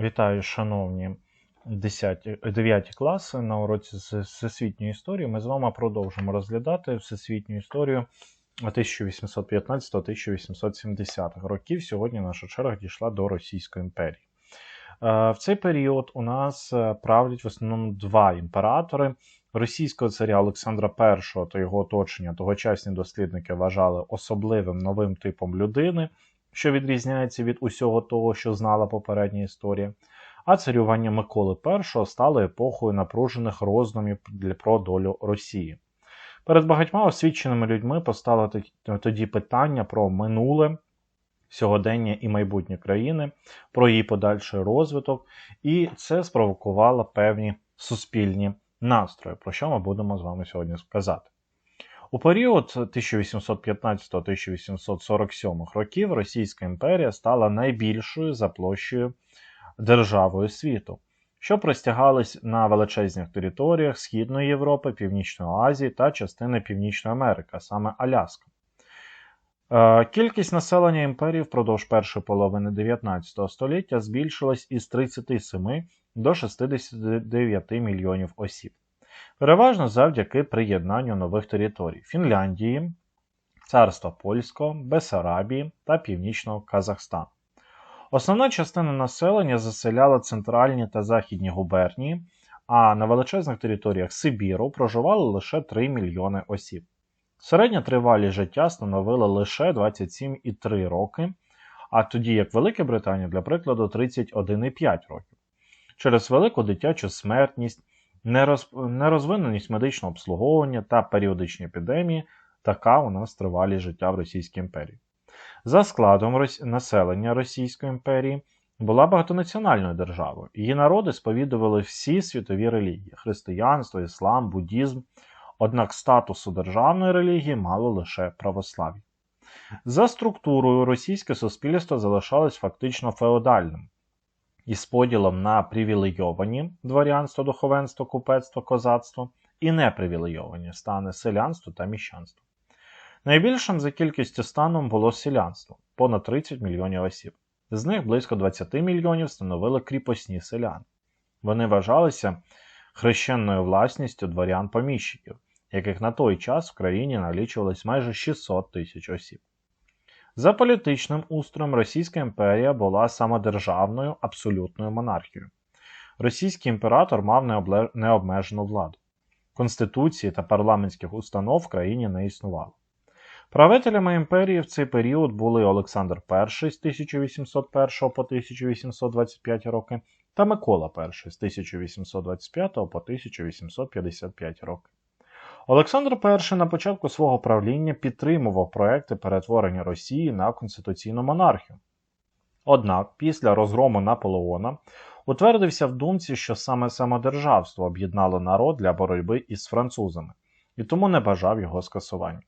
Вітаю, шановні 10, 9 класи на уроці з всесвітньої історії. Ми з вами продовжимо розглядати всесвітню історію 1815-1870 років. Сьогодні наша черга дійшла до Російської імперії. Е, в цей період у нас е, правлять в основному два імператори. Російського царя Олександра І та його оточення тогочасні дослідники вважали особливим новим типом людини що відрізняється від усього того, що знала попередня історія, а царювання Миколи І стало епохою напружених роздумів про долю Росії. Перед багатьма освіченими людьми постало тоді питання про минуле, сьогодення і майбутнє країни, про її подальший розвиток, і це спровокувало певні суспільні настрої, про що ми будемо з вами сьогодні сказати. У період 1815-1847 років Російська імперія стала найбільшою за площею державою світу, що простягались на величезних територіях Східної Європи, Північної Азії та частини Північної Америки, саме Аляска. Е, кількість населення імперії впродовж першої половини 19 століття збільшилась із 37 до 69 мільйонів осіб переважно завдяки приєднанню нових територій Фінляндії, Царства Польського, Бесарабії та Північного Казахстану. Основна частина населення заселяла центральні та західні губернії, а на величезних територіях Сибіру проживали лише 3 мільйони осіб. Середня тривалість життя становила лише 27,3 роки, а тоді як Велика Британія, для прикладу, 31,5 років. Через велику дитячу смертність нерозвиненість медичного обслуговування та періодичні епідемії така у нас тривалість життя в Російській імперії. За складом населення Російської імперії була багатонаціональною державою. Її народи сповідували всі світові релігії християнство, іслам, буддізм, однак статусу державної релігії мало лише православ'я. За структурою російське суспільство залишалось фактично феодальним із поділом на привілейовані дворянство, духовенство, купецтво, козацтво і непривілейовані стани селянство та міщанство. Найбільшим за кількістю станом було селянство понад 30 мільйонів осіб. З них близько 20 мільйонів становили кріпосні селяни. Вони вважалися хрещенною власністю дворян-поміщиків, яких на той час в країні налічувалось майже 600 тисяч осіб. За політичним устроєм Російська імперія була самодержавною абсолютною монархією. Російський імператор мав необмежену владу. Конституції та парламентських установ в країні не існувало. Правителями імперії в цей період були Олександр І з 1801 по 1825 роки та Микола І з 1825 по 1855 роки. Олександр І на початку свого правління підтримував проекти перетворення Росії на конституційну монархію. Однак, після розгрому Наполеона утвердився в думці, що саме самодержавство об'єднало народ для боротьби із французами і тому не бажав його скасування.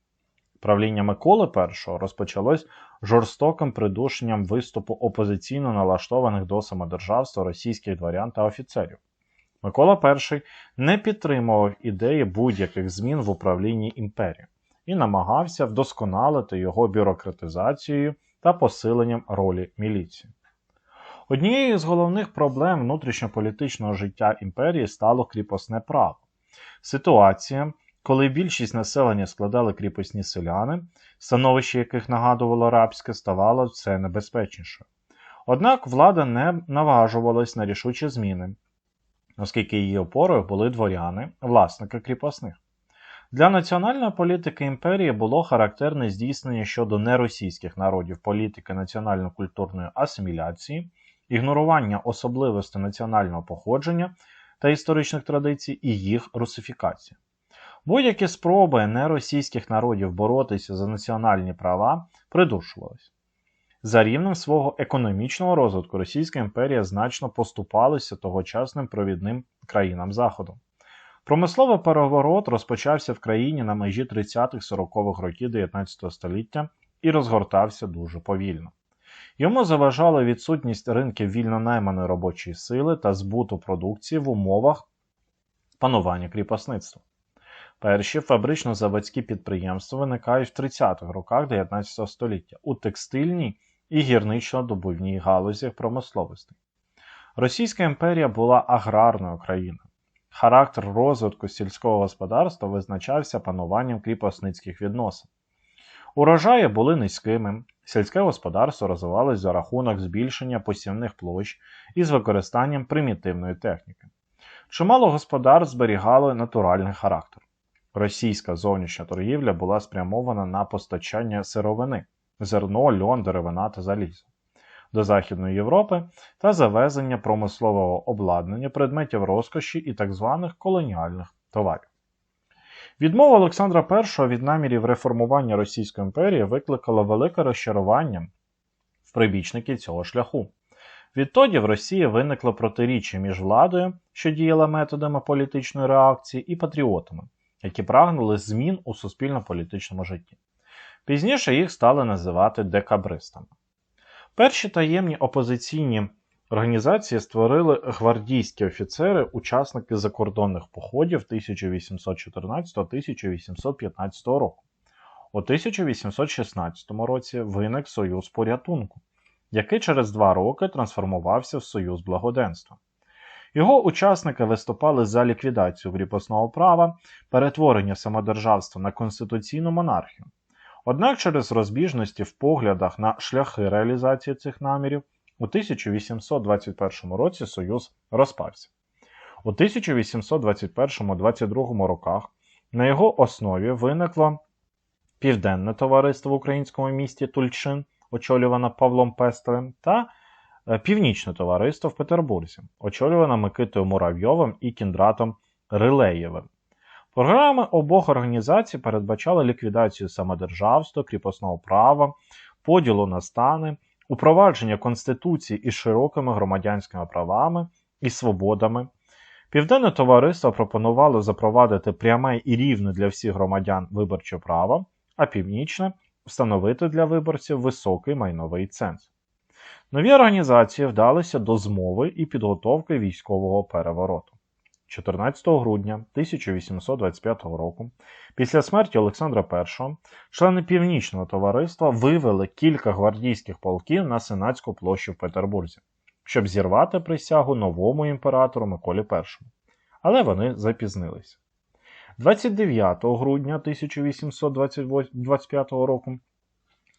Правління Миколи І розпочалось жорстоким придушенням виступу опозиційно налаштованих до самодержавства російських дворян та офіцерів. Микола І не підтримував ідеї будь-яких змін в управлінні імперією і намагався вдосконалити його бюрократизацією та посиленням ролі міліції. Однією з головних проблем внутрішньополітичного життя імперії стало кріпосне право. Ситуація, коли більшість населення складали кріпосні селяни, становище яких нагадувало рабське, ставало все небезпечнішою. Однак влада не наважувалась на рішучі зміни оскільки її опорою були дворяни, власники кріпосних. Для національної політики імперії було характерне здійснення щодо неросійських народів політики національно-культурної асиміляції, ігнорування особливостей національного походження та історичних традицій і їх русифікація. Будь-які спроби неросійських народів боротися за національні права придушувалися. За рівнем свого економічного розвитку Російська імперія значно поступалася тогочасним провідним країнам Заходу. Промисловий переворот розпочався в країні на межі 30-40-х років 19 століття і розгортався дуже повільно. Йому заважала відсутність ринків вільно найманої робочої сили та збуту продукції в умовах панування кріпосництва. Перші фабрично-заводські підприємства виникають в 30-х роках 19 століття у текстильній і гірничо-добувній галузях промисловості. Російська імперія була аграрною країною. Характер розвитку сільського господарства визначався пануванням кріпосницьких відносин. Урожаї були низькими, сільське господарство розвивалось за рахунок збільшення посівних площ із використанням примітивної техніки. Чимало господар зберігало натуральний характер. Російська зовнішня торгівля була спрямована на постачання сировини, зерно, льон, деревина та залізо до Західної Європи та завезення промислового обладнання, предметів розкоші і так званих колоніальних товарів. Відмова Олександра І від намірів реформування Російської імперії викликала велике розчарування в прибічників цього шляху. Відтоді в Росії виникло протиріччя між владою, що діяла методами політичної реакції, і патріотами, які прагнули змін у суспільно-політичному житті. Пізніше їх стали називати декабристами. Перші таємні опозиційні організації створили гвардійські офіцери, учасники закордонних походів 1814-1815 року. У 1816 році виник Союз порятунку, який через два роки трансформувався в Союз благоденства. Його учасники виступали за ліквідацію кріпосного права, перетворення самодержавства на конституційну монархію. Однак через розбіжності в поглядах на шляхи реалізації цих намірів у 1821 році Союз розпався. У 1821-22 роках на його основі виникло Південне товариство в українському місті Тульчин, очолюване Павлом Пестелем, та е, Північне товариство в Петербурзі, очолюване Микитою Муравйовим і Кіндратом Рилеєвим. Програми обох організацій передбачали ліквідацію самодержавства, кріпосного права, поділу на стани, упровадження Конституції із широкими громадянськими правами і свободами. Південне товариство пропонувало запровадити пряме і рівне для всіх громадян виборче право, а північне встановити для виборців високий майновий ценз. Нові організації вдалися до змови і підготовки військового перевороту. 14 грудня 1825 року, після смерті Олександра І, члени Північного товариства вивели кілька гвардійських полків на Сенатську площу в Петербурзі, щоб зірвати присягу новому імператору Миколі І. Але вони запізнилися. 29 грудня 1825 року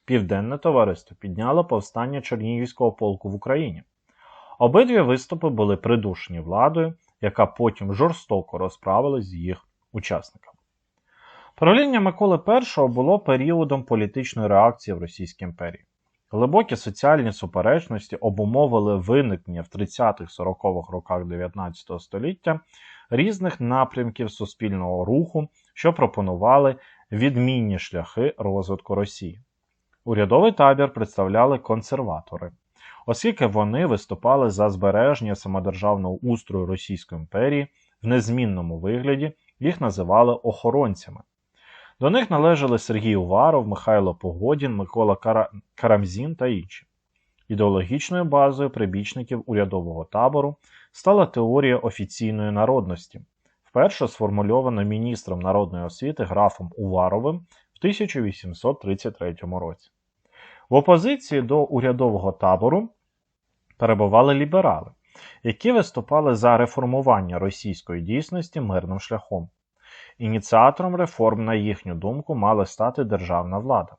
Південне товариство підняло повстання Чернігівського полку в Україні. Обидві виступи були придушені владою, яка потім жорстоко розправилась з їх учасниками. Правління Миколи І було періодом політичної реакції в Російській імперії. Глибокі соціальні суперечності обумовили виникнення в 30-40-х роках 19 століття різних напрямків суспільного руху, що пропонували відмінні шляхи розвитку Росії. Урядовий табір представляли консерватори, оскільки вони виступали за збереження самодержавного устрою Російської імперії в незмінному вигляді, їх називали охоронцями. До них належали Сергій Уваров, Михайло Погодін, Микола Кара... Карамзін та інші. Ідеологічною базою прибічників урядового табору стала теорія офіційної народності, вперше сформульована міністром народної освіти графом Уваровим в 1833 році. В опозиції до урядового табору перебували ліберали, які виступали за реформування російської дійсності мирним шляхом. Ініціатором реформ, на їхню думку, мала стати державна влада.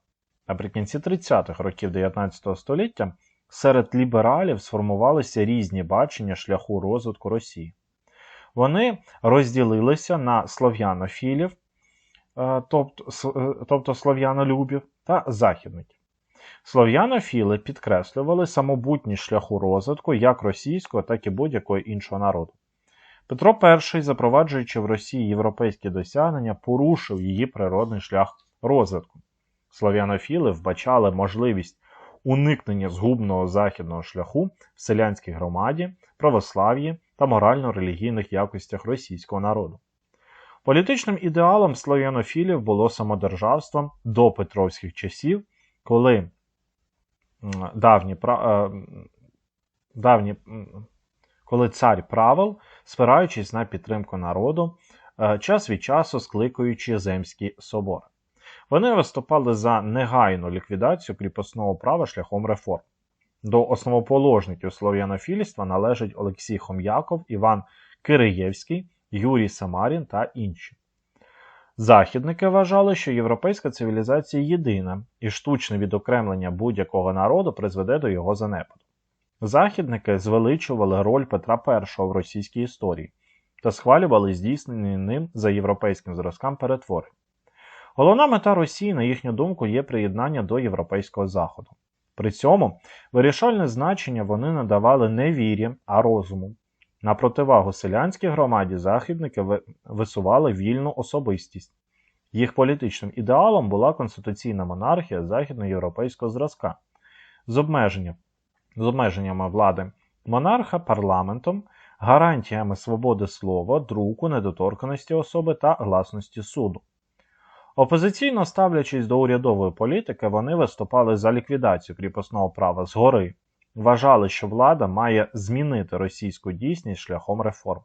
Наприкінці 30-х років 19 століття серед лібералів сформувалися різні бачення шляху розвитку Росії. Вони розділилися на слов'янофілів, тобто, тобто слов'янолюбів та західників. Слов'янофіли підкреслювали самобутність шляху розвитку як російського, так і будь-якого іншого народу. Петро І, запроваджуючи в Росії європейські досягнення, порушив її природний шлях розвитку. Слов'янофіли вбачали можливість уникнення згубного західного шляху в селянській громаді, православ'ї та морально-релігійних якостях російського народу. Політичним ідеалом слов'янофілів було самодержавство до Петровських часів, коли давні, е, давні, коли цар правил, спираючись на підтримку народу, е, час від часу скликаючи земські собори. Вони виступали за негайну ліквідацію кріпосного права шляхом реформ. До основоположників слов'янофільства належать Олексій Хом'яков, Іван Кириєвський, Юрій Самарін та інші. Західники вважали, що європейська цивілізація єдина, і штучне відокремлення будь-якого народу призведе до його занепаду. Західники звеличували роль Петра І в російській історії та схвалювали здійснені ним за європейським зразкам перетворень. Головна мета Росії, на їхню думку, є приєднання до європейського заходу. При цьому вирішальне значення вони надавали не вірі, а розуму. На противагу селянській громаді західники висували вільну особистість. Їх політичним ідеалом була конституційна монархія західноєвропейського зразка з обмеженням, з обмеженнями влади монарха парламентом, гарантіями свободи слова, друку, недоторканості особи та гласності суду. Опозиційно ставлячись до урядової політики, вони виступали за ліквідацію кріпосного права згори, вважали, що влада має змінити російську дійсність шляхом реформ.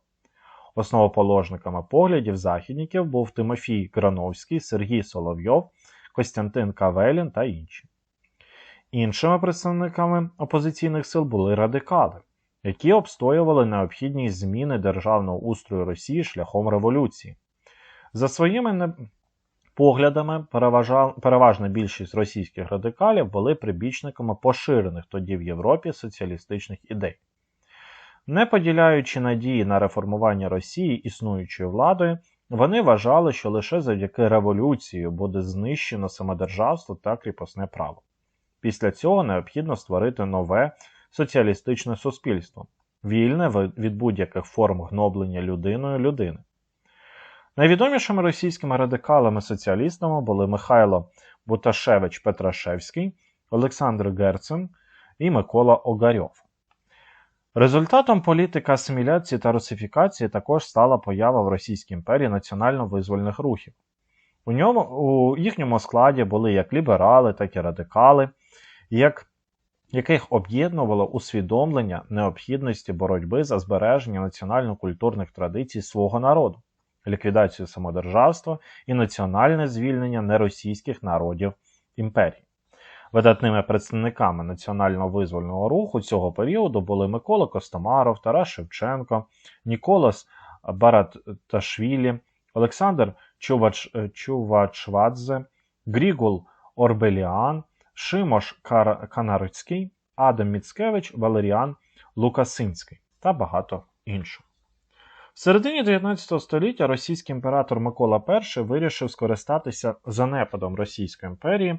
Основоположниками поглядів західників був Тимофій Крановський, Сергій Соловйов, Костянтин Кавелін та інші. Іншими представниками опозиційних сил були радикали, які обстоювали необхідність зміни державного устрою Росії шляхом революції. За своїми поглядами, переважна більшість російських радикалів були прибічниками поширених тоді в Європі соціалістичних ідей. Не поділяючи надії на реформування Росії існуючою владою, вони вважали, що лише завдяки революції буде знищено самодержавство та кріпосне право. Після цього необхідно створити нове соціалістичне суспільство, вільне від будь-яких форм гноблення людиною людини. Найвідомішими російськими радикалами-соціалістами були Михайло Буташевич Петрашевський, Олександр Герцен і Микола Огарьов. Результатом політики асиміляції та русифікації також стала поява в Російській імперії національно-визвольних рухів. У ньому, у їхньому складі були як ліберали, так і радикали, як, яких об'єднувало усвідомлення необхідності боротьби за збереження національно-культурних традицій свого народу ліквідацію самодержавства і національне звільнення неросійських народів імперії. Видатними представниками національно визвольного руху цього періоду були Микола Костомаров, Тарас Шевченко, Ніколас Бараташвілі, Олександр Чувач, Чувачвадзе, Грігул Орбеліан, Шимош Кар... Канарицький, Адам Міцкевич, Валеріан Лукасинський та багато інших. В середині 19 століття російський імператор Микола І вирішив скористатися занепадом Російської імперії,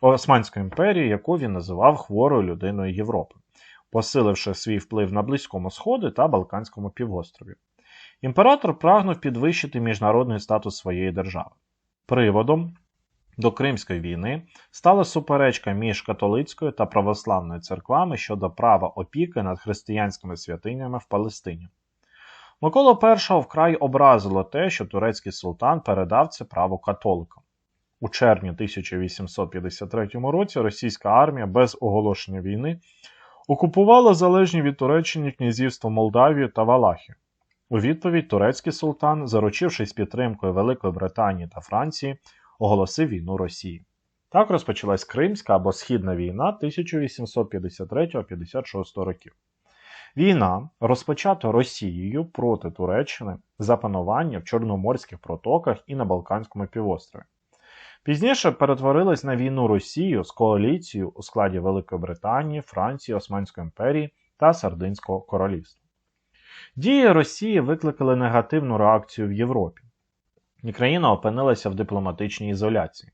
Османської імперії, яку він називав хворою людиною Європи, посиливши свій вплив на Близькому Сході та Балканському півострові. Імператор прагнув підвищити міжнародний статус своєї держави. Приводом до Кримської війни стала суперечка між католицькою та православною церквами щодо права опіки над християнськими святинями в Палестині. Микола І вкрай образило те, що турецький султан передав це право католикам. У червні 1853 році російська армія без оголошення війни окупувала залежні від Туреччини князівство Молдавію та Валахію. У відповідь турецький султан, заручившись підтримкою Великої Британії та Франції, оголосив війну Росії. Так розпочалась Кримська або Східна війна 1853-56 років. Війна, розпочата Росією проти Туреччини за панування в Чорноморських протоках і на Балканському півострові. Пізніше перетворилась на війну Росію з коаліцією у складі Великої Британії, Франції, Османської імперії та Сардинського королівства. Дії Росії викликали негативну реакцію в Європі, і країна опинилася в дипломатичній ізоляції.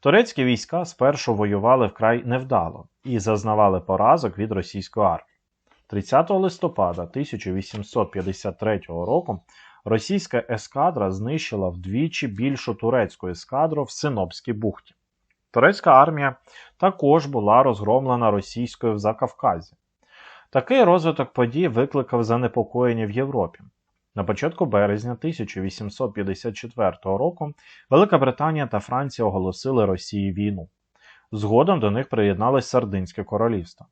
Турецькі війська спершу воювали вкрай невдало і зазнавали поразок від російської армії. 30 листопада 1853 року російська ескадра знищила вдвічі більшу турецьку ескадру в Синопській бухті. Турецька армія також була розгромлена російською в Закавказі. Такий розвиток подій викликав занепокоєння в Європі. На початку березня 1854 року Велика Британія та Франція оголосили Росії війну. Згодом до них приєдналось Сардинське королівство.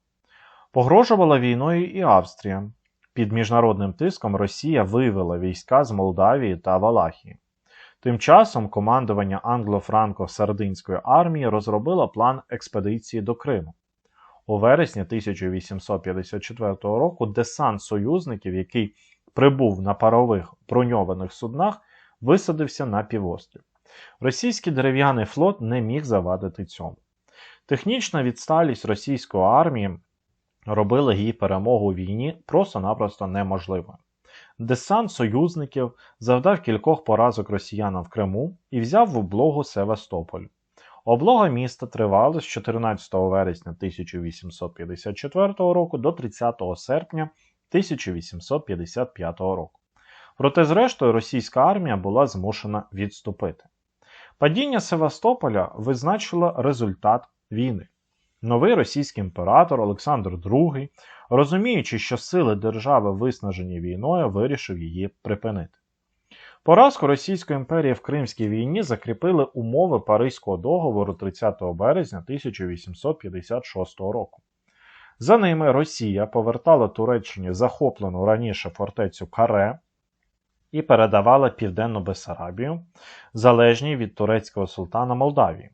Погрожувала війною і Австрія. Під міжнародним тиском Росія вивела війська з Молдавії та Валахії. Тим часом командування англо-франко-сардинської армії розробило план експедиції до Криму. У вересні 1854 року десант союзників, який прибув на парових броньованих суднах, висадився на півострів. Російський дерев'яний флот не міг завадити цьому. Технічна відсталість російської армії робила її перемогу у війні просто-напросто неможливою. Десант союзників завдав кількох поразок росіянам в Криму і взяв в облогу Севастополь. Облога міста тривала з 14 вересня 1854 року до 30 серпня 1855 року. Проте, зрештою, російська армія була змушена відступити. Падіння Севастополя визначило результат війни. Новий російський імператор Олександр II, розуміючи, що сили держави виснажені війною, вирішив її припинити. Поразку Російської імперії в Кримській війні закріпили умови Паризького договору 30 березня 1856 року. За ними Росія повертала Туреччині захоплену раніше фортецю Каре і передавала Південну Бессарабію, залежній від турецького султана Молдавії.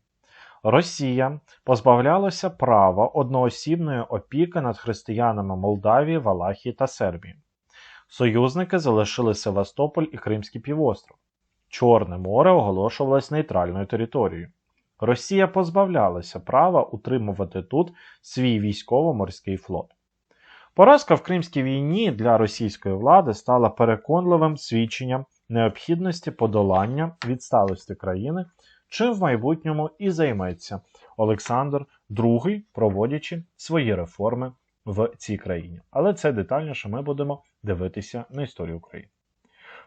Росія позбавлялася права одноосібної опіки над християнами Молдавії, Валахії та Сербії. Союзники залишили Севастополь і Кримський півостров. Чорне море оголошувалось нейтральною територією. Росія позбавлялася права утримувати тут свій військово-морський флот. Поразка в Кримській війні для російської влади стала переконливим свідченням необхідності подолання відсталості країни, чим в майбутньому і займеться Олександр II, проводячи свої реформи в цій країні. Але це детальніше ми будемо дивитися на історію України.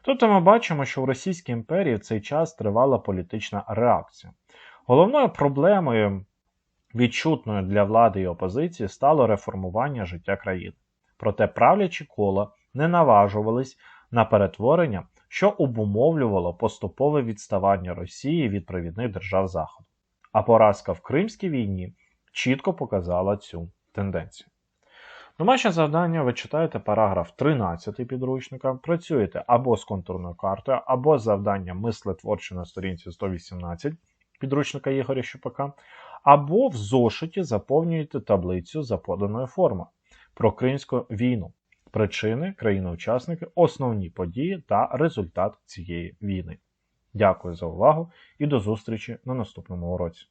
Тобто ми бачимо, що в Російській імперії в цей час тривала політична реакція. Головною проблемою, відчутною для влади і опозиції, стало реформування життя країни. Проте правлячі кола не наважувались на перетворення, що обумовлювало поступове відставання Росії від провідних держав Заходу. А поразка в Кримській війні чітко показала цю тенденцію. Домашнє завдання ви читаєте параграф 13 підручника, працюєте або з контурною картою, або з завданням мислетворче на сторінці 118 підручника Ігоря Щупака, або в зошиті заповнюєте таблицю за поданою формою про Кримську війну, причини, країни-учасники, основні події та результат цієї війни. Дякую за увагу і до зустрічі на наступному уроці.